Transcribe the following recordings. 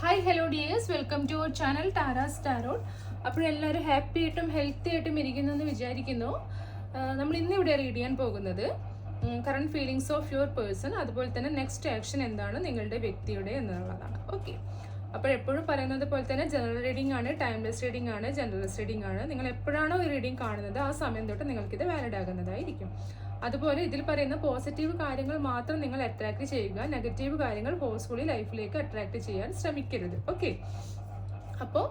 Hi hello dears welcome to our channel ടാരാസ് അപ്പോൾ എല്ലാവരും happy ആയിട്ടും ഹെൽത്തി ആയിട്ടും ഇരിക്കുന്നു എന്ന് വിചാരിക്കുന്നു നമ്മൾ ഇന്ന് ഇവിടെ റീഡ് ചെയ്യാൻ പോകുന്നത് current feelings of your person അതുപോലെ തന്നെ നെക്സ്റ്റ് ആക്ഷൻ എന്താണ് നിങ്ങളുടെ വ്യക്തിയുടെ എന്നുള്ളതാണ്. ഓക്കെ അപ്പോൾ എപ്പോഴും പറയുന്നത് പോലെ തന്നെ ജനറൽ റീഡിംഗ് ആണ് ടൈംലെസ് റീഡിംഗ് ആണ് ജനറൽ റീഡിംഗ് ആണ്. നിങ്ങൾ എപ്പോഴാണോ ഈ റീഡിംഗ് കാണുന്നത് ആ സമയം തൊട്ട് നിങ്ങൾക്കിത് വാലിഡ് ആകുന്നതായിരിക്കും. അതുപോലെ ഇതിൽ പറയുന്ന പോസിറ്റീവ് കാര്യങ്ങൾ മാത്രം നിങ്ങൾ അട്രാക്ട് ചെയ്യുക നെഗറ്റീവ് കാര്യങ്ങൾ ഫോഴ്സ്ഫുള്ളി ലൈഫിലേക്ക് അട്രാക്ട് ചെയ്യാൻ ശ്രമിക്കരുത്. ഓക്കെ അപ്പോൾ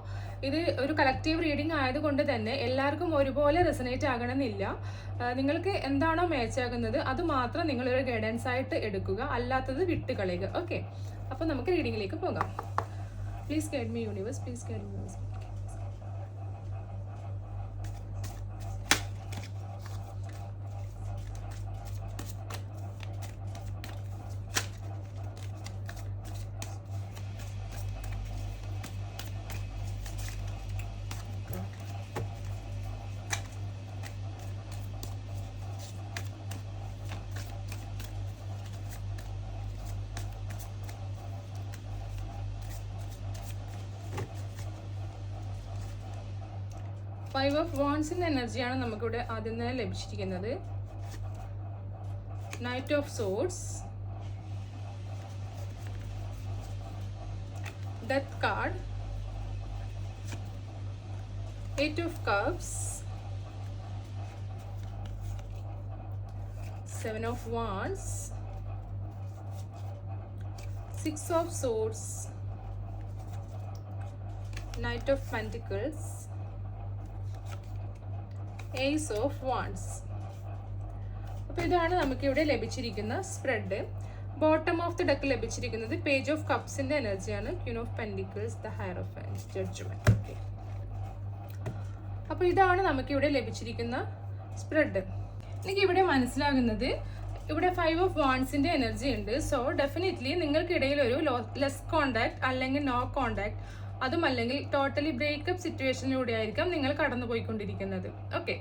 ഇത് ഒരു കളക്റ്റീവ് റീഡിംഗ് ആയതുകൊണ്ട് തന്നെ എല്ലാവർക്കും ഒരുപോലെ റെസനേറ്റ് ആകണമെന്നില്ല. നിങ്ങൾക്ക് എന്താണോ മാച്ച് ആകുന്നത് അത് മാത്രം നിങ്ങൾ ഒരു ഗൈഡൻസ് ആയിട്ട് എടുക്കുക അല്ലാത്തത് വിട്ടുകളയുക. ഓക്കെ അപ്പോൾ നമുക്ക് റീഡിങ്ങിലേക്ക് പോകാം. Please guide me universe please guide universe five of വോൺസിന്റെ എനർജിയാണ് നമുക്കിവിടെ ആദ്യം തന്നെ ലഭിച്ചിരിക്കുന്നത്. Knight of swords death card eight of cups seven of wands six of swords knight of pentacles ace of wands അപ്പോൾ ഇതാണ് നമുക്ക് ഇവിടെ ലഭിച്ചിരിക്കുന്ന spread bottom of the deck ലഭിച്ചിരിക്കുന്നത് പേജ് ഓഫ് കപ്സിന്റെ എനർജിയാണ് queen of pentacles the higher of judgement okay അപ്പോൾ ഇതാണ് നമുക്ക് ഇവിടെ ലഭിച്ചിരിക്കുന്ന സ്പ്രെഡ് എനിക്ക് ഇവിടെ മനസ്സിലാകുന്നത് ഇവിടെ ഫൈവ് ഓഫ് വാൺസിന്റെ എനർജി ഉണ്ട്. സോ ഡെഫിനറ്റ്ലി നിങ്ങൾക്കിടയിൽ ഒരു ലെസ് കോണ്ടാക്ട് അല്ലെങ്കിൽ നോ കോണ്ടാക്ട് അതും അല്ലെങ്കിൽ ടോട്ടലി ബ്രേക്കപ്പ് സിറ്റുവേഷനിലൂടെ ആയിരിക്കാം നിങ്ങൾ കടന്നു പോയിക്കൊണ്ടിരിക്കുന്നത് ഓക്കെ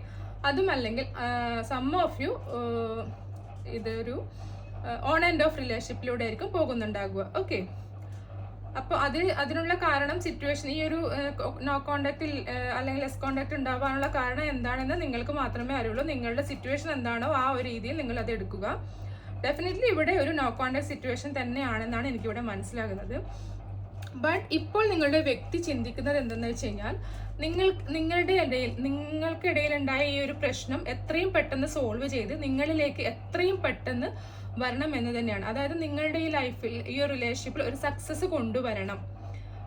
അതും അല്ലെങ്കിൽ സം ഓഫ് യു ഇതൊരു ഓൺ ആൻഡ് ഓഫ് റിലേഷൻഷിപ്പിലൂടെ ആയിരിക്കും പോകുന്നുണ്ടാകുക ഓക്കെ അപ്പോൾ അത് അതിനുള്ള കാരണം സിറ്റുവേഷൻ ഈ ഒരു നോ കോണ്ടാക്റ്റിൽ അല്ലെങ്കിൽ ലെസ് കോണ്ടാക്ട് ഉണ്ടാവാനുള്ള കാരണം എന്താണെന്ന് നിങ്ങൾക്ക് മാത്രമേ അറിയുള്ളൂ. നിങ്ങളുടെ സിറ്റുവേഷൻ എന്താണോ ആ ഒരു രീതിയിൽ നിങ്ങൾ അത് എടുക്കുക. ഡെഫിനറ്റ്ലി ഇവിടെ ഒരു നോ കോണ്ടാക്ട് സിറ്റുവേഷൻ തന്നെയാണെന്നാണ് എനിക്കിവിടെ മനസ്സിലാകുന്നത്. ബട്ട് ഇപ്പോൾ നിങ്ങളുടെ വ്യക്തി ചിന്തിക്കുന്നത് എന്തെന്ന് വെച്ച് കഴിഞ്ഞാൽ നിങ്ങൾ നിങ്ങളുടെ ഇടയിൽ നിങ്ങൾക്കിടയിൽ ഉണ്ടായ ഈ ഒരു പ്രശ്നം എത്രയും പെട്ടെന്ന് സോൾവ് ചെയ്ത് നിങ്ങളിലേക്ക് എത്രയും പെട്ടെന്ന് വരണം എന്ന് തന്നെയാണ്. അതായത് നിങ്ങളുടെ ഈ ലൈഫിൽ ഈ ഒരു റിലേഷൻഷിപ്പിൽ ഒരു സക്സസ് കൊണ്ടുവരണം.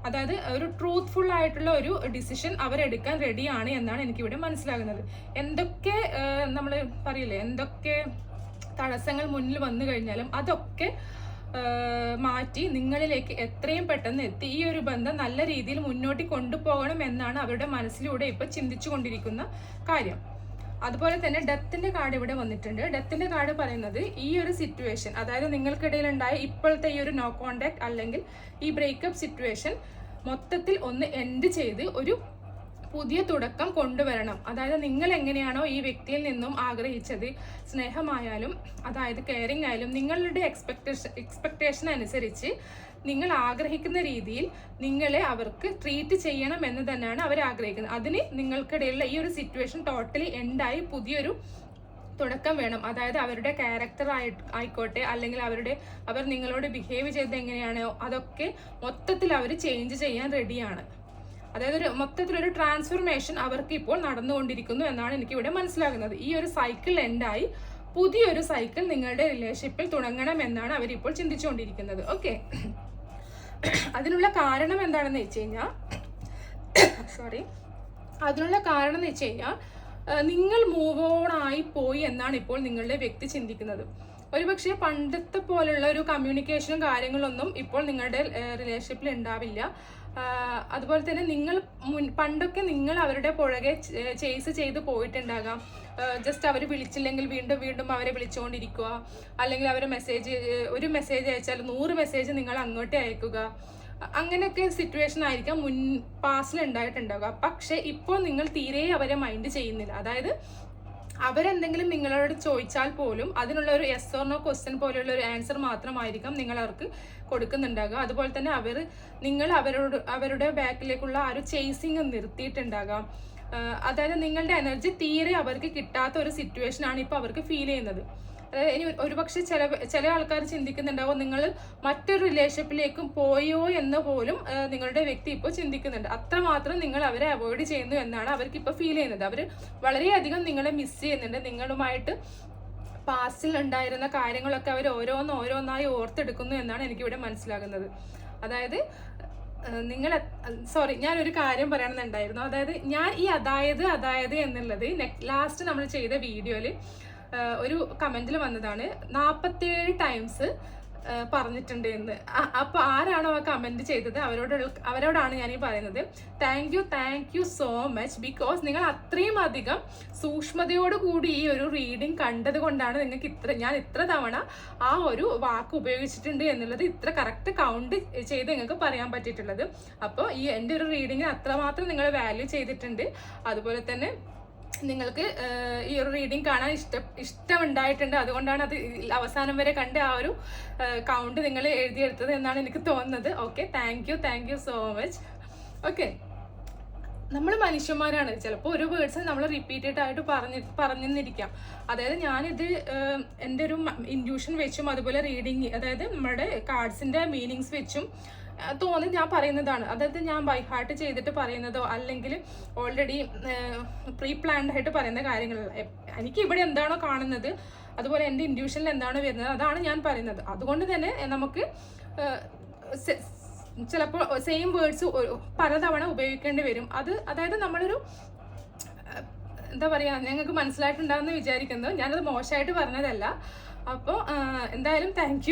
അതായത് ഒരു ട്രൂത്ത്ഫുൾ ആയിട്ടുള്ള ഒരു ഡിസിഷൻ അവരെടുക്കാൻ റെഡിയാണ് എന്നാണ് എനിക്കിവിടെ മനസ്സിലാകുന്നത്. എന്തൊക്കെ നമ്മൾ പറയില്ലേ എന്തൊക്കെ തടസ്സങ്ങൾ മുന്നിൽ വന്നു കഴിഞ്ഞാലും അതൊക്കെ മാറ്റി നിങ്ങളിലേക്ക് എത്രയും പെട്ടെന്ന് എത്തി. ഈ ഒരു ബന്ധം നല്ല രീതിയിൽ മുന്നോട്ട് കൊണ്ടുപോകണം എന്നാണ് അവരുടെ മനസ്സിലൂടെ ഇപ്പോൾ ചിന്തിച്ചു കൊണ്ടിരിക്കുന്ന കാര്യം. അതുപോലെ തന്നെ ഡെത്തിന്റെ കാർഡ് ഇവിടെ വന്നിട്ടുണ്ട്. ഡെത്തിന്റെ കാർഡ് പറയുന്നത് ഈ ഒരു സിറ്റുവേഷൻ അതായത് നിങ്ങൾക്കിടയിൽ ഉണ്ടായ ഇപ്പോഴത്തെ ഈ ഒരു നോ കോണ്ടാക്ട് അല്ലെങ്കിൽ ഈ ബ്രേക്കപ്പ് സിറ്റുവേഷൻ മൊത്തത്തിൽ ഒന്ന് എൻഡ് ചെയ്ത് ഒരു പുതിയ തുടക്കം കൊണ്ടുവരണം. അതായത് നിങ്ങൾ എങ്ങനെയാണോ ഈ വ്യക്തിയിൽ നിന്നും ആഗ്രഹിച്ചത്? സ്നേഹമായാലും അതായത് കെയറിംഗ് ആയാലും നിങ്ങളുടെ എക്സ്പെക്ടേഷൻ എക്സ്പെക്ടേഷൻ അനുസരിച്ച് നിങ്ങൾ ആഗ്രഹിക്കുന്ന രീതിയിൽ നിങ്ങളെ അവർക്ക് ട്രീറ്റ് ചെയ്യണം എന്ന് തന്നെയാണ് അവർ ആഗ്രഹിക്കുന്നത്. അതിന് നിങ്ങൾക്കിടയിലുള്ള ഈ ഒരു സിറ്റുവേഷൻ ടോട്ടലി എൻഡായി പുതിയൊരു തുടക്കം വേണം. അതായത് അവരുടെ ക്യാരക്ടർ ആയി ആയിക്കോട്ടെ അല്ലെങ്കിൽ അവരുടെ അവർ നിങ്ങളോട് ബിഹേവ് ചെയ്തത് എങ്ങനെയാണോ അതൊക്കെ മൊത്തത്തിൽ അവർ ചേഞ്ച് ചെയ്യാൻ റെഡിയാണ് അതായത് ഒരു മൊത്തത്തിലൊരു ട്രാൻസ്ഫർമേഷൻ അവർക്ക് ഇപ്പോൾ നടന്നുകൊണ്ടിരിക്കുന്നു എന്നാണ് എനിക്ക് ഇവിടെ മനസ്സിലാകുന്നത്. ഈ ഒരു സൈക്കിൾ എൻഡായി പുതിയൊരു സൈക്കിൾ നിങ്ങളുടെ റിലേഷൻഷിപ്പിൽ തുടങ്ങണം എന്നാണ് അവരിപ്പോൾ ചിന്തിച്ചുകൊണ്ടിരിക്കുന്നത്. ഓക്കെ അതിനുള്ള കാരണം എന്താണെന്ന് വെച്ച് കഴിഞ്ഞാൽ സോറി അതിനുള്ള കാരണം എന്ന് വെച്ച് കഴിഞ്ഞാൽ നിങ്ങൾ മൂവ് ഓൺ ആയി പോയി എന്നാണ് ഇപ്പോൾ നിങ്ങളുടെ വ്യക്തി ചിന്തിക്കുന്നത്. ഒരുപക്ഷെ പണ്ടത്തെ പോലുള്ള ഒരു കമ്മ്യൂണിക്കേഷനും കാര്യങ്ങളൊന്നും ഇപ്പോൾ നിങ്ങളുടെ റിലേഷൻഷിപ്പിൽ ഉണ്ടാവില്ല. അതുപോലെ തന്നെ നിങ്ങൾ മുൻ പണ്ടൊക്കെ നിങ്ങൾ അവരുടെ പുഴകെ ചേസ് ചെയ്ത് പോയിട്ടുണ്ടാകാം. ജസ്റ്റ് അവർ വിളിച്ചില്ലെങ്കിൽ വീണ്ടും വീണ്ടും അവരെ വിളിച്ചുകൊണ്ടിരിക്കുക അല്ലെങ്കിൽ അവരെ മെസ്സേജ് ഒരു മെസ്സേജ് അയച്ചാൽ നൂറ് മെസ്സേജ് നിങ്ങൾ അങ്ങോട്ടേ അയക്കുക. അങ്ങനെയൊക്കെ സിറ്റുവേഷൻ ആയിരിക്കാം മുൻ പാസ്റ്റിൽ ഉണ്ടായിട്ടുണ്ടാവുക. പക്ഷെ ഇപ്പോൾ നിങ്ങൾ തീരെ അവരെ മൈൻഡ് ചെയ്യുന്നില്ല. അതായത് അവരെന്തെങ്കിലും നിങ്ങളോട് ചോദിച്ചാൽ പോലും അതിനുള്ള ഒരു എസ് ഓർ നോ ക്വസ്റ്റ്യൻ പോലെയുള്ള ഒരു ആൻസർ മാത്രമായിരിക്കും നിങ്ങൾ അവർക്ക് കൊടുക്കുന്നുണ്ടാകുക. അതുപോലെ തന്നെ അവർ നിങ്ങൾ അവരോട് അവരുടെ ബാക്കിലേക്കുള്ള ആ ഒരു ചേസിങ് നിർത്തിയിട്ടുണ്ടാകാം. അതായത് നിങ്ങളുടെ എനർജി തീരെ അവർക്ക് കിട്ടാത്ത ഒരു സിറ്റുവേഷൻ ആണ് ഇപ്പോൾ അവർക്ക് ഫീൽ ചെയ്യുന്നത്. അതായത് ഇനി ഒരു- ഒരുപക്ഷെ ചില ചില ആൾക്കാർ ചിന്തിക്കുന്നുണ്ടാവും നിങ്ങൾ മറ്റൊരു റിലേഷൻഷിപ്പിലേക്കും പോയോ എന്ന് പോലും നിങ്ങളുടെ വ്യക്തി ഇപ്പോൾ ചിന്തിക്കുന്നുണ്ട്. അത്രമാത്രം നിങ്ങൾ അവരെ അവോയ്ഡ് ചെയ്യുന്നു എന്നാണ് അവർക്ക് ഇപ്പോൾ ഫീൽ ചെയ്യുന്നത്. അവർ വളരെയധികം നിങ്ങളെ മിസ് ചെയ്യുന്നുണ്ട്. നിങ്ങളുമായിട്ട് പാസ്റ്റിൽ ഉണ്ടായിരുന്ന കാര്യങ്ങളൊക്കെ അവർ ഓരോന്ന് ഓരോന്നായി ഓർത്തെടുക്കുന്നു എന്നാണ് എനിക്കിവിടെ മനസ്സിലാകുന്നത്. അതായത് നിങ്ങൾ സോറി ഞാൻ ഒരു കാര്യം പറയണമെന്നുണ്ടായിരുന്നു. അതായത് ഞാൻ ഈ അതായത് അതായത് എന്നുള്ളത് ലാസ്റ്റ് നമ്മൾ ചെയ്ത വീഡിയോയിൽ ഒരു കമന്റിൽ വന്നതാണ്. നാൽപ്പത്തേഴ് ടൈംസ് പറഞ്ഞിട്ടുണ്ട് എന്ന്. അപ്പോൾ അപ്പൊ ആരാണോ ആ കമന്റ് ചെയ്തത്? അവരോട് അവരോടാണ് ഞാൻ ഈ പറയുന്നത്. Thank you thank you so much because നിങ്ങൾ അത്രയും അധികം സൂക്ഷ്മതയോട് കൂടി ഈ ഒരു റീഡിങ് കണ്ടത് കൊണ്ടാണ് നിങ്ങൾക്ക് ഇത്ര ഞാൻ ഇത്ര തവണ ആ ഒരു വാക്ക് ഉപയോഗിച്ചിട്ടുണ്ട് എന്നുള്ളത് ഇത്ര കറക്റ്റ് കൗണ്ട് ചെയ്ത് നിങ്ങൾക്ക് പറയാൻ പറ്റിയിട്ടുള്ളത്. അപ്പോൾ ഈ എന്റെ ഒരു റീഡിങ്ങിന് അത്രമാത്രം നിങ്ങൾ വാല്യൂ ചെയ്തിട്ടുണ്ട്. അതുപോലെ തന്നെ നിങ്ങൾക്ക് ഈ ഒരു റീഡിങ് കാണാൻ ഇഷ്ടം ഇഷ്ടമുണ്ടായിട്ടുണ്ട്. അതുകൊണ്ടാണ് അത് അവസാനം വരെ കണ്ട് ആ ഒരു കൗണ്ട് നിങ്ങൾ എഴുതിയെടുത്തത് എന്നാണ് എനിക്ക് തോന്നുന്നത്. Okay thank you thank you so much okay നമ്മൾ മനുഷ്യന്മാരാണ്. ചിലപ്പോൾ ഒരു വേർഡ്സ് നമ്മൾ റിപ്പീറ്റഡ് ആയിട്ട് പറഞ്ഞ് പറഞ്ഞിരിക്കാം അതായത് ഞാനിത് എന്റെ ഒരു ഇൻഡ്യൂഷൻ വെച്ചും അതുപോലെ റീഡിങ് അതായത് നമ്മുടെ കാർഡ്സിന്റെ മീനിങ്സ് വെച്ചും തോന്നി ഞാൻ പറയുന്നതാണ്. അതായത് ഞാൻ ബൈ ഹാർട്ട് ചെയ്തിട്ട് പറയുന്നതോ അല്ലെങ്കിൽ ഓൾറെഡി പ്രീ പ്ലാൻഡ് ആയിട്ട് പറയുന്ന കാര്യങ്ങൾ. എനിക്ക് ഇവിടെ എന്താണോ കാണുന്നത് അതുപോലെ എന്റെ ഇൻഡ്യൂഷനിൽ എന്താണോ വരുന്നത് അതാണ് ഞാൻ പറയുന്നത്. അതുകൊണ്ട് തന്നെ നമുക്ക് ചിലപ്പോൾ സെയിം വേർഡ്സ് പലതവണ ഉപയോഗിക്കേണ്ടി വരും. അത് അതായത് നമ്മളൊരു എന്താ പറയാ ഞങ്ങൾക്ക് മനസ്സിലായിട്ടുണ്ടാകുമെന്ന് വിചാരിക്കുന്നു ഞാനത് മോശമായിട്ട് പറഞ്ഞതല്ല. അപ്പോൾ എന്തായാലും താങ്ക്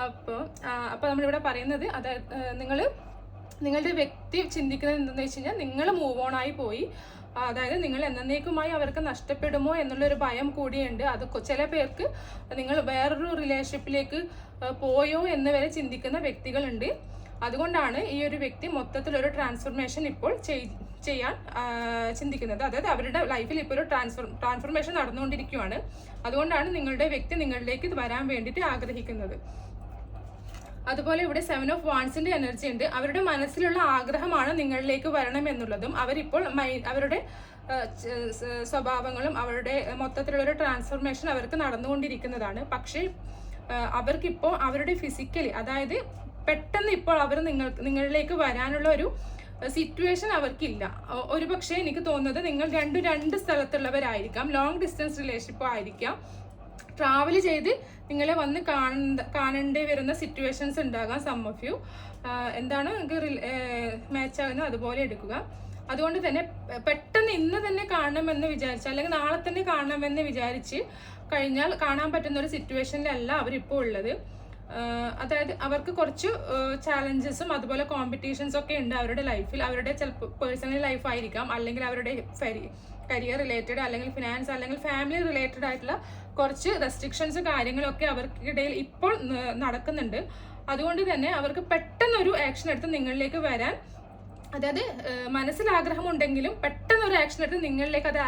അപ്പോൾ അപ്പോൾ നമ്മളിവിടെ പറയുന്നത് അതായത് നിങ്ങൾ നിങ്ങളുടെ വ്യക്തി ചിന്തിക്കുന്നത് എന്തെന്ന് വെച്ച് കഴിഞ്ഞാൽ നിങ്ങൾ മൂവ് ഓൺ ആയി പോയി. അതായത് നിങ്ങൾ എന്നേക്കുമായി അവർക്ക് നഷ്ടപ്പെടുമോ എന്നുള്ളൊരു ഭയം കൂടിയുണ്ട്. അത് ചില പേർക്ക് നിങ്ങൾ വേറൊരു റിലേഷൻഷിപ്പിലേക്ക് പോയോ എന്ന് വരെ ചിന്തിക്കുന്ന വ്യക്തികളുണ്ട്. അതുകൊണ്ടാണ് ഈ ഒരു വ്യക്തി മൊത്തത്തിലൊരു ട്രാൻസ്ഫോർമേഷൻ ഇപ്പോൾ ചെയ്- ചെയ്യാൻ ചിന്തിക്കുന്നത്. അതായത് അവരുടെ ലൈഫിൽ ഇപ്പോൾ ഒരു ട്രാൻസ്ഫർ ട്രാൻസ്ഫോർമേഷൻ നടന്നുകൊണ്ടിരിക്കുകയാണ് അതുകൊണ്ടാണ് നിങ്ങളുടെ വ്യക്തി നിങ്ങളിലേക്ക് വരാൻ വേണ്ടിയിട്ട് ആഗ്രഹിക്കുന്നത്. അതുപോലെ ഇവിടെ സെവൻ ഓഫ് വാൺസിന്റെ എനർജി ഉണ്ട്. അവരുടെ മനസ്സിലുള്ള ആഗ്രഹമാണ് നിങ്ങളിലേക്ക് വരണം എന്നുള്ളതും. അവരിപ്പോൾ മൈ അവരുടെ സ്വഭാവങ്ങളും അവരുടെ മൊത്തത്തിലുള്ള ഒരു ട്രാൻസ്ഫോർമേഷൻ അവർക്ക് നടന്നുകൊണ്ടിരിക്കുന്നതാണ്. പക്ഷേ അവർക്കിപ്പോൾ അവരുടെ ഫിസിക്കലി അതായത് പെട്ടെന്ന് ഇപ്പോൾ അവർ നിങ്ങൾ നിങ്ങളിലേക്ക് വരാനുള്ള ഒരു സിറ്റുവേഷൻ അവർക്കില്ല. ഒരു ഒരുപക്ഷെ എനിക്ക് തോന്നുന്നത് നിങ്ങൾ രണ്ടു രണ്ട് സ്ഥലത്തുള്ളവരായിരിക്കാം. ലോങ് ഡിസ്റ്റൻസ് റിലേഷൻഷിപ്പ് ആയിരിക്കാം. ട്രാവൽ ചെയ്ത് നിങ്ങളെ വന്ന് കാണ കാണേണ്ടി വരുന്ന സിറ്റുവേഷൻസ് ഉണ്ടാകാം സം ഓഫ് യു എന്താണ് നിങ്ങൾക്ക് മാച്ച് ആകുന്നത് അതുപോലെ എടുക്കുക. അതുകൊണ്ട് തന്നെ പെട്ടെന്ന് ഇന്ന് തന്നെ കാണണമെന്ന് വിചാരിച്ച് അല്ലെങ്കിൽ നാളെ തന്നെ കാണണമെന്ന് വിചാരിച്ച് കഴിഞ്ഞാൽ കാണാൻ പറ്റുന്ന ഒരു സിറ്റുവേഷനിലല്ല അവരിപ്പോൾ ഉള്ളത്. അതായത് അവർക്ക് കുറച്ച് ചാലഞ്ചസും അതുപോലെ കോമ്പറ്റീഷൻസ് ഒക്കെ ഉണ്ട് അവരുടെ ലൈഫിൽ അവരുടെ ചിലപ്പോൾ പേഴ്സണൽ ലൈഫായിരിക്കാം അല്ലെങ്കിൽ അവരുടെ കരിയർ റിലേറ്റഡ് അല്ലെങ്കിൽ ഫിനാൻസ് അല്ലെങ്കിൽ ഫാമിലി റിലേറ്റഡ് ആയിട്ടുള്ള കുറച്ച് റെസ്ട്രിക്ഷൻസ് കാര്യങ്ങളൊക്കെ അവർക്കിടയിൽ ഇപ്പോൾ നടക്കുന്നുണ്ട്. അതുകൊണ്ട് തന്നെ അവർക്ക് പെട്ടെന്നൊരു ആക്ഷൻ എടുത്ത് നിങ്ങളിലേക്ക് വരാൻ അതായത് മനസ്സിൽ ആഗ്രഹമുണ്ടെങ്കിലും പെട്ടെന്ന് ഒരു ആക്ഷൻ എടുത്ത് നിങ്ങളിലേക്ക് അത്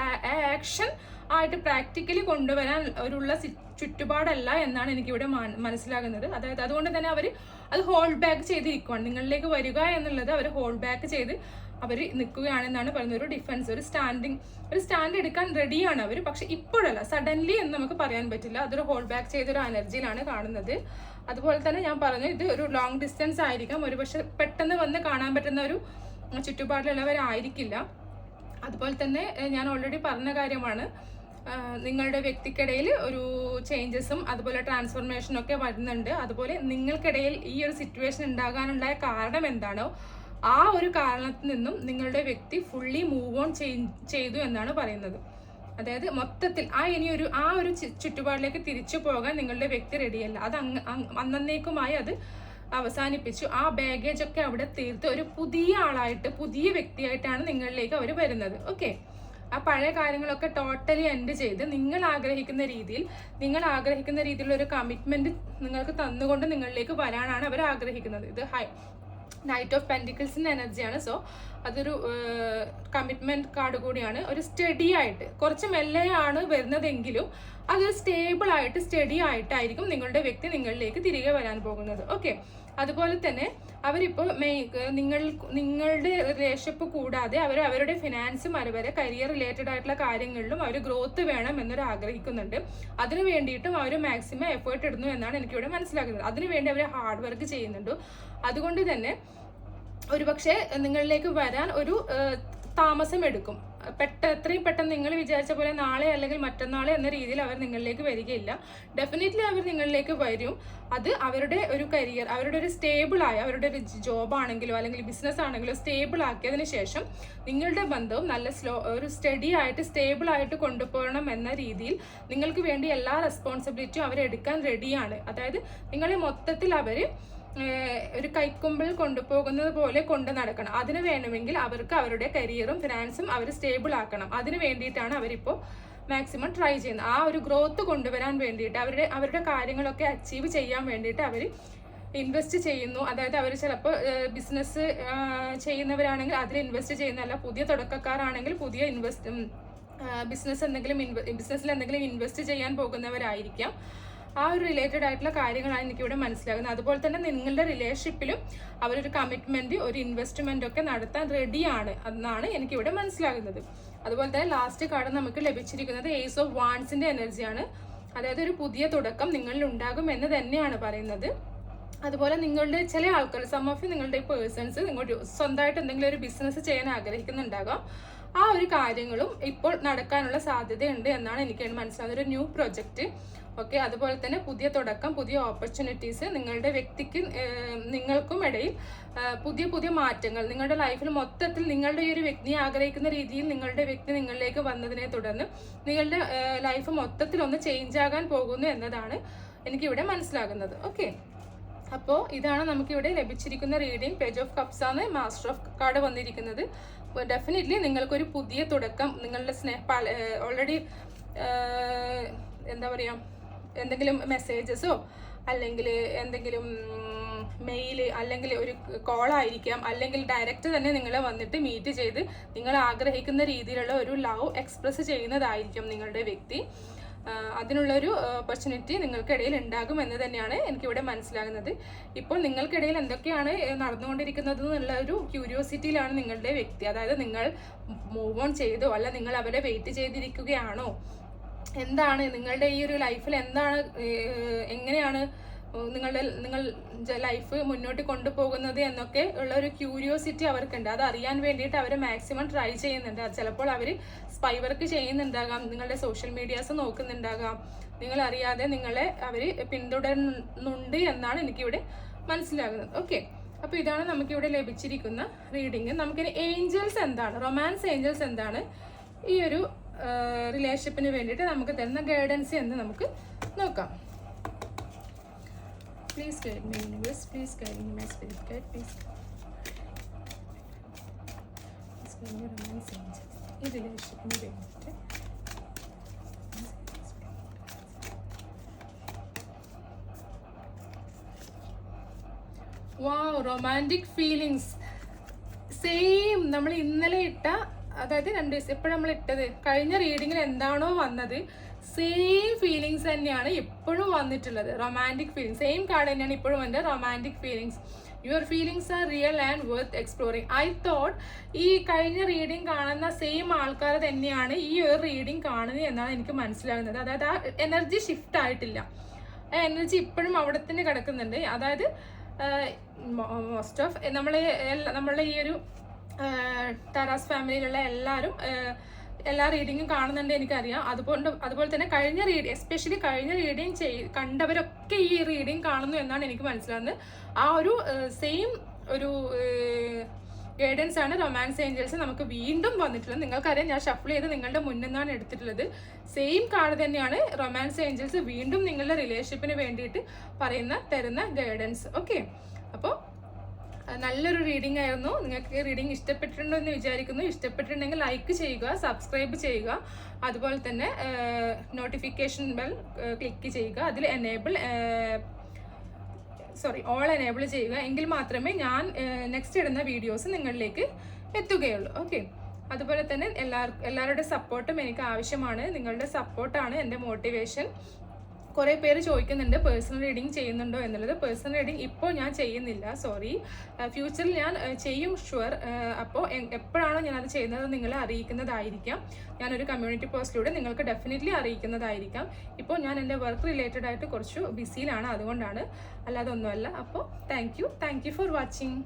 ആക്ഷൻ ആയിട്ട് പ്രാക്ടിക്കലി കൊണ്ടുവരാൻ ഒരുള്ള ചുറ്റുപാടല്ല എന്നാണ് എനിക്കിവിടെ മന- മനസ്സിലാകുന്നത്. അതായത് അതുകൊണ്ട് തന്നെ അവർ അത് ഹോൾഡ് ബാക്ക് ചെയ്തിരിക്കുവാണ്. നിങ്ങളിലേക്ക് വരിക എന്നുള്ളത് അവർ ഹോൾഡ് ബാക്ക് ചെയ്ത് അവർ നിൽക്കുകയാണെന്നാണ് പറയുന്നത്. ഒരു ഡിഫൻസ് ഒരു സ്റ്റാൻഡിങ് ഒരു സ്റ്റാൻഡ് എടുക്കാൻ റെഡിയാണ് അവർ പക്ഷെ ഇപ്പോഴല്ല സഡൻലി എന്ന് നമുക്ക് പറയാൻ പറ്റില്ല. അതൊരു ഹോൾഡ് ബാക്ക് ചെയ്തൊരു എനർജിയിലാണ് കാണുന്നത്. അതുപോലെ തന്നെ ഞാൻ പറഞ്ഞു ഇത് ഒരു ലോങ് ഡിസ്റ്റൻസ് ആയിരിക്കാം. ഒരു പക്ഷെ പെട്ടെന്ന് വന്ന് കാണാൻ പറ്റുന്ന ഒരു ചുറ്റുപാടിലുള്ളവരായിരിക്കില്ല. അതുപോലെ തന്നെ ഞാൻ ഓൾറെഡി പറഞ്ഞ കാര്യമാണ് നിങ്ങളുടെ വ്യക്തിക്കിടയിൽ ഒരു ചേഞ്ചസും അതുപോലെ ട്രാൻസ്ഫോർമേഷനും ഒക്കെ വരുന്നുണ്ട്. അതുപോലെ നിങ്ങൾക്കിടയിൽ ഈ ഒരു സിറ്റുവേഷൻ ഉണ്ടാകാനുണ്ടായ കാരണം എന്താണോ ആ ഒരു കാരണത്തിൽ നിന്നും നിങ്ങളുടെ വ്യക്തി ഫുള്ളി മൂവ് ഓൺ ചെയ്തു എന്നാണ് പറയുന്നത്. അതായത് മൊത്തത്തിൽ ആ ഇനി ഒരു ആ ഒരു ചുറ്റുപാടിലേക്ക് തിരിച്ചു പോകാൻ നിങ്ങളുടെ വ്യക്തി റെഡിയല്ല അത് അന്നേക്കുമായി അത് അവസാനിപ്പിച്ചു. ആ ബാഗേജ് ഒക്കെ അവിടെ തീർത്ത് ഒരു പുതിയ ആളായിട്ട് പുതിയ വ്യക്തിയായിട്ടാണ് നിങ്ങളിലേക്ക് അവർ വരുന്നത്. ഓക്കെ ആ പഴയ കാര്യങ്ങളൊക്കെ ടോട്ടലി എൻഡ് ചെയ്ത് നിങ്ങൾ ആഗ്രഹിക്കുന്ന രീതിയിൽ നിങ്ങൾ ആഗ്രഹിക്കുന്ന രീതിയിലുള്ള ഒരു കമ്മിറ്റ്മെന്റ് നിങ്ങൾക്ക് തന്നുകൊണ്ട് നിങ്ങളിലേക്ക് വരാനാണ് അവർ ആഗ്രഹിക്കുന്നത്. ഇത് ഹൈ നൈറ്റ് ഓഫ് പെന്റിക്കിൾസിന്റെ എനർജിയാണ് സോ അതൊരു കമ്മിറ്റ്മെന്റ് കാർഡ് കൂടിയാണ്. ഒരു സ്റ്റഡി ആയിട്ട് കുറച്ച് മെല്ലെയാണ് വരുന്നതെങ്കിലും അതൊരു സ്റ്റേബിൾ ആയിട്ട് സ്റ്റഡി ആയിട്ടായിരിക്കും നിങ്ങളുടെ വ്യക്തി നിങ്ങളിലേക്ക് തിരികെ വരാൻ പോകുന്നത്. ഓക്കെ അതുപോലെ തന്നെ അവരിപ്പോൾ നിങ്ങൾ നിങ്ങളുടെ റിലേഷൻഷിപ്പ് കൂടാതെ അവർ അവരുടെ ഫിനാൻസും അതുവരെ കരിയർ റിലേറ്റഡ് ആയിട്ടുള്ള കാര്യങ്ങളിലും അവർ ഗ്രോത്ത് വേണം എന്നൊരു ആഗ്രഹിക്കുന്നുണ്ട്. അതിനു വേണ്ടിയിട്ടും അവർ മാക്സിമം എഫേർട്ട് ഇടുന്നു എന്നാണ് എനിക്കിവിടെ മനസ്സിലാക്കുന്നത്. അതിനുവേണ്ടി അവർ ഹാർഡ് വർക്ക് ചെയ്യുന്നുണ്ട്. അതുകൊണ്ട് തന്നെ ഒരുപക്ഷെ നിങ്ങളിലേക്ക് വരാൻ ഒരു താമസം എടുക്കും പെട്ട എത്രയും പെട്ടെന്ന് നിങ്ങൾ വിചാരിച്ച പോലെ നാളെ അല്ലെങ്കിൽ മറ്റന്നാളെ എന്ന രീതിയിൽ അവർ നിങ്ങളിലേക്ക് വരികയില്ല. ഡെഫിനറ്റ്ലി അവർ നിങ്ങളിലേക്ക് വരും. അത് അവരുടെ ഒരു കരിയർ അവരുടെ ഒരു സ്റ്റേബിൾ ആയ അവരുടെ ഒരു ജോബ് ആണെങ്കിലോ അല്ലെങ്കിൽ ബിസിനസ് ആണെങ്കിലും സ്റ്റേബിൾ ആക്കിയതിന് ശേഷം നിങ്ങളുടെ ബന്ധവും നല്ല സ്ലോ ഒരു സ്റ്റഡി ആയിട്ട് സ്റ്റേബിൾ ആയിട്ട് കൊണ്ടുപോകണം എന്ന രീതിയിൽ നിങ്ങൾക്ക് വേണ്ടി എല്ലാ റെസ്പോൺസിബിലിറ്റിയും അവരെടുക്കാൻ റെഡിയാണ് അതായത് നിങ്ങളെ മൊത്തത്തിൽ അവർ ഒരു കൈക്കുമ്പിൽ കൊണ്ടുപോകുന്നത് പോലെ കൊണ്ട് നടക്കണം. അതിന് വേണമെങ്കിൽ അവർക്ക് അവരുടെ കരിയറും ഫിനാൻസും അവർ സ്റ്റേബിൾ ആക്കണം. അതിന് വേണ്ടിയിട്ടാണ് അവരിപ്പോൾ മാക്സിമം ട്രൈ ചെയ്യുന്നത്. ആ ഒരു ഗ്രോത്ത് കൊണ്ടുവരാൻ വേണ്ടിയിട്ട് അവരുടെ അവരുടെ കാര്യങ്ങളൊക്കെ അച്ചീവ് ചെയ്യാൻ വേണ്ടിയിട്ട് അവർ ഇൻവെസ്റ്റ് ചെയ്യുന്നു. അതായത് അവർ ചിലപ്പോൾ ബിസിനസ് ചെയ്യുന്നവരാണെങ്കിൽ അതിൽ ഇൻവെസ്റ്റ് ചെയ്യുന്നതല്ല പുതിയ തുടക്കക്കാരാണെങ്കിൽ പുതിയ ഇൻവെസ്റ്റ് ബിസിനസ് എന്തെങ്കിലും ബിസിനസ്സിൽ എന്തെങ്കിലും ഇൻവെസ്റ്റ് ചെയ്യാൻ പോകുന്നവരായിരിക്കാം. ആ ഒരു റിലേറ്റഡ് ആയിട്ടുള്ള കാര്യങ്ങളാണ് എനിക്കിവിടെ മനസ്സിലാകുന്നത്. അതുപോലെ തന്നെ നിങ്ങളുടെ റിലേഷൻഷിപ്പിലും അവരൊരു കമ്മിറ്റ്മെന്റ് ഒരു ഇൻവെസ്റ്റ്മെന്റ് ഒക്കെ നടത്താൻ റെഡിയാണ് എന്നാണ് എനിക്കിവിടെ മനസ്സിലാകുന്നത്. അതുപോലെ തന്നെ ലാസ്റ്റ് കാർഡ് നമുക്ക് ലഭിച്ചിരിക്കുന്നത് ഏസ് ഓഫ് വാൺസിന്റെ എനർജിയാണ് അതായത് ഒരു പുതിയ തുടക്കം നിങ്ങളിൽ ഉണ്ടാകും എന്ന് തന്നെയാണ് പറയുന്നത്. അതുപോലെ നിങ്ങളുടെ ചില ആൾക്കാർ സം ഓഫ് നിങ്ങളുടെ പേഴ്സൺസ് നിങ്ങളുടെ സ്വന്തമായിട്ട് എന്തെങ്കിലും ഒരു ബിസിനസ് ചെയ്യാൻ ആഗ്രഹിക്കുന്നുണ്ടാകാം. ആ ഒരു കാര്യങ്ങളും ഇപ്പോൾ നടക്കാനുള്ള സാധ്യതയുണ്ട് എന്നാണ് എനിക്ക് മനസ്സിലാകുന്നത്. ഒരു ന്യൂ പ്രൊജക്റ്റ് ഓക്കെ അതുപോലെ തന്നെ പുതിയ തുടക്കം പുതിയ ഓപ്പർച്യൂണിറ്റീസ് നിങ്ങളുടെ വ്യക്തിക്ക് നിങ്ങൾക്കും ഇടയിൽ പുതിയ പുതിയ മാറ്റങ്ങൾ നിങ്ങളുടെ ലൈഫിൽ മൊത്തത്തിൽ നിങ്ങളുടെ ഈ ഒരു വ്യക്തി ആഗ്രഹിക്കുന്ന രീതിയിൽ നിങ്ങളുടെ വ്യക്തി നിങ്ങളിലേക്ക് വന്നതിനെ തുടർന്ന് നിങ്ങളുടെ ലൈഫ് മൊത്തത്തിൽ ഒന്ന് ചേഞ്ച് ആകാൻ പോകുന്നു എന്നതാണ് എനിക്കിവിടെ മനസ്സിലാകുന്നത്. ഓക്കെ അപ്പോൾ ഇതാണ് നമുക്കിവിടെ ലഭിച്ചിരിക്കുന്ന റീഡിംഗ് പേജ് ഓഫ് കപ്സ് ആണ് മാസ്റ്റർ ഓഫ് കാർഡ് വന്നിരിക്കുന്നത്. ഡെഫിനറ്റ്ലി നിങ്ങൾക്കൊരു പുതിയ തുടക്കം നിങ്ങളുടെ സ്നേഹ ഓൾറെഡി എന്താ പറയുക എന്തെങ്കിലും മെസ്സേജസോ അല്ലെങ്കിൽ എന്തെങ്കിലും മെയിൽ അല്ലെങ്കിൽ ഒരു കോൾ ആയിരിക്കാം. അല്ലെങ്കിൽ ഡയറക്റ്റ് തന്നെ നിങ്ങൾ വന്നിട്ട് മീറ്റ് ചെയ്ത് നിങ്ങൾ ആഗ്രഹിക്കുന്ന രീതിയിലുള്ള ഒരു ലവ് എക്സ്പ്രസ് ചെയ്യുന്നതായിരിക്കും നിങ്ങളുടെ വ്യക്തി. അതിനുള്ളൊരു ഓപ്പർച്യൂണിറ്റി നിങ്ങൾക്കിടയിൽ ഉണ്ടാകും എന്ന് തന്നെയാണ് എനിക്കിവിടെ മനസ്സിലാകുന്നത്. ഇപ്പോൾ നിങ്ങൾക്കിടയിൽ എന്തൊക്കെയാണ് നടന്നുകൊണ്ടിരിക്കുന്നത് എന്നുള്ള ഒരു ക്യൂരിയോസിറ്റിയിലാണ് നിങ്ങളുടെ വ്യക്തി. അതായത് നിങ്ങൾ മൂവ് ഓൺ ചെയ്തോ അല്ല നിങ്ങൾ അവരെ വെയിറ്റ് ചെയ്തിരിക്കുകയാണോ എന്താണ് നിങ്ങളുടെ ഈ ഒരു ലൈഫിൽ എന്താണ് എങ്ങനെയാണ് നിങ്ങളുടെ നിങ്ങൾ ലൈഫ് മുന്നോട്ട് കൊണ്ടുപോകുന്നത് എന്നൊക്കെ ഉള്ള ഒരു ക്യൂരിയോസിറ്റി അവർക്കുണ്ട്. അത് അറിയാൻ വേണ്ടിയിട്ട് അവർ മാക്സിമം ട്രൈ ചെയ്യുന്നുണ്ട്. ചിലപ്പോൾ അവർ സ്പൈ വർക്ക് ചെയ്യുന്നുണ്ടാകാം നിങ്ങളുടെ സോഷ്യൽ മീഡിയാസ് നോക്കുന്നുണ്ടാകാം. നിങ്ങൾ അറിയാതെ നിങ്ങളെ അവർ പിന്തുടരുന്നുണ്ട് എന്നാണ് എനിക്കിവിടെ മനസ്സിലാകുന്നത്. ഓക്കെ അപ്പോൾ ഇതാണ് നമുക്കിവിടെ ലഭിച്ചിരിക്കുന്ന റീഡിങ് നമുക്കിനി ഏഞ്ചൽസ് എന്താണ്? റൊമാൻസ് ഏഞ്ചൽസ് എന്താണ്? ഈ ഒരു റിലേഷൻഷിപ്പിന് വേണ്ടിയിട്ട് നമുക്ക് തരുന്ന ഗൈഡൻസ് എന്ന് നമുക്ക് നോക്കാം. Please guide my universe please guide me spirit guide please ഈ റിലേഷൻഷിപ്പിന് വേണ്ടിയിട്ട് വാ റൊമാന്റിക് ഫീലിങ്സ് സെയിം നമ്മൾ ഇന്നലെ ഇട്ട അതായത് രണ്ട് ദിവസം എപ്പോഴും നമ്മൾ ഇട്ടത്. കഴിഞ്ഞ റീഡിങ്ങിൽ എന്താണോ വന്നത് സെയിം ഫീലിങ്സ് തന്നെയാണ് ഇപ്പോഴും വന്നിട്ടുള്ളത്. റൊമാന്റിക് ഫീലിങ്സ് സെയിം കാർഡ് തന്നെയാണ് ഇപ്പോഴും എന്റെ romantic feelings your feelings are real and worth exploring I thought ഈ കഴിഞ്ഞ റീഡിങ് കാണുന്ന സെയിം ആൾക്കാർ തന്നെയാണ് ഈ ഒരു റീഡിങ് കാണുന്നത് എന്നാണ് എനിക്ക് മനസ്സിലാകുന്നത്. അതായത് ആ എനർജി ഷിഫ്റ്റ് ആയിട്ടില്ല. ആ എനർജി ഇപ്പോഴും അവിടെ തന്നെ കിടക്കുന്നുണ്ട്. അതായത് മോസ്റ്റ് ഓഫ് എല്ലാ- നമ്മളുടെ ഈ ഒരു ടാറാസ് ഫാമിലിയിലുള്ള എല്ലാവരും എല്ലാ റീഡിങ്ങും കാണുന്നുണ്ട് എനിക്കറിയാം. അതുകൊണ്ട് അതുപോലെ തന്നെ കഴിഞ്ഞ റീഡിങ് എസ്പെഷ്യലി കഴിഞ്ഞ റീഡിങ് ചെയ് കണ്ടവരൊക്കെ ഈ റീഡിങ് കാണുന്നു എന്നാണ് എനിക്ക് മനസ്സിലാകുന്നത് ആ ഒരു സെയിം ഒരു ഗൈഡൻസ് ആണ് റൊമാൻസ് ഏഞ്ചൽസ് നമുക്ക് വീണ്ടും വന്നിട്ടുള്ളത്. നിങ്ങൾക്കറിയാം ഞാൻ ഷഫിൾ ചെയ്ത് നിങ്ങളുടെ മുന്നിൽ നിന്നാണ് എടുത്തിട്ടുള്ളത്. സെയിം കാർഡ് തന്നെയാണ് റൊമാൻസ് ഏഞ്ചൽസ് വീണ്ടും നിങ്ങളുടെ റിലേഷൻഷിപ്പിന് വേണ്ടിയിട്ട് പറയുന്ന തരുന്ന ഗൈഡൻസ് ഓക്കെ അപ്പോൾ നല്ലൊരു റീഡിംഗ് ആയിരുന്നു. നിങ്ങൾക്ക് റീഡിംഗ് ഇഷ്ടപ്പെട്ടിട്ടുണ്ടോ എന്ന് വിചാരിക്കുന്നു. ഇഷ്ടപ്പെട്ടിട്ടുണ്ടെങ്കിൽ ലൈക്ക് ചെയ്യുക സബ്സ്ക്രൈബ് ചെയ്യുക. അതുപോലെ തന്നെ നോട്ടിഫിക്കേഷൻ ബെൽ ക്ലിക്ക് ചെയ്യുക. അതിൽ എനേബിൾ സോറി ഓൾ എനേബിൾ ചെയ്യുക. എങ്കിൽ മാത്രമേ ഞാൻ നെക്സ്റ്റ് ഇടുന്ന വീഡിയോസ് നിങ്ങളിലേക്ക് എത്തുകയുള്ളൂ. ഓക്കെ അതുപോലെ തന്നെ എല്ലാവർക്കും എല്ലാവരുടെ സപ്പോർട്ടും എനിക്ക് ആവശ്യമാണ്. നിങ്ങളുടെ സപ്പോർട്ടാണ് എന്റെ മോട്ടിവേഷൻ കുറേ പേര് ചോദിക്കുന്നുണ്ട് പേഴ്സണൽ റീഡിങ് ചെയ്യുന്നുണ്ടോ എന്നുള്ളത്. പേഴ്സണൽ റീഡിങ് ഇപ്പോൾ ഞാൻ ചെയ്യുന്നില്ല സോറി ഫ്യൂച്ചറിൽ ഞാൻ ചെയ്യും ഷുവർ അപ്പോൾ എപ്പോഴാണോ ഞാനത് ചെയ്യുന്നത് നിങ്ങളെ അറിയിക്കുന്നതായിരിക്കാം. ഞാനൊരു കമ്മ്യൂണിറ്റി പോസ്റ്റിലൂടെ നിങ്ങൾക്ക് ഡെഫിനറ്റ്ലി അറിയിക്കുന്നതായിരിക്കാം. ഇപ്പോൾ ഞാൻ എന്റെ വർക്ക് റിലേറ്റഡ് ആയിട്ട് കുറച്ച് ബിസിയിലാണ് അതുകൊണ്ടാണ്. അല്ലാതെ ഒന്നുമല്ല. അപ്പോൾ thank you thank you for watching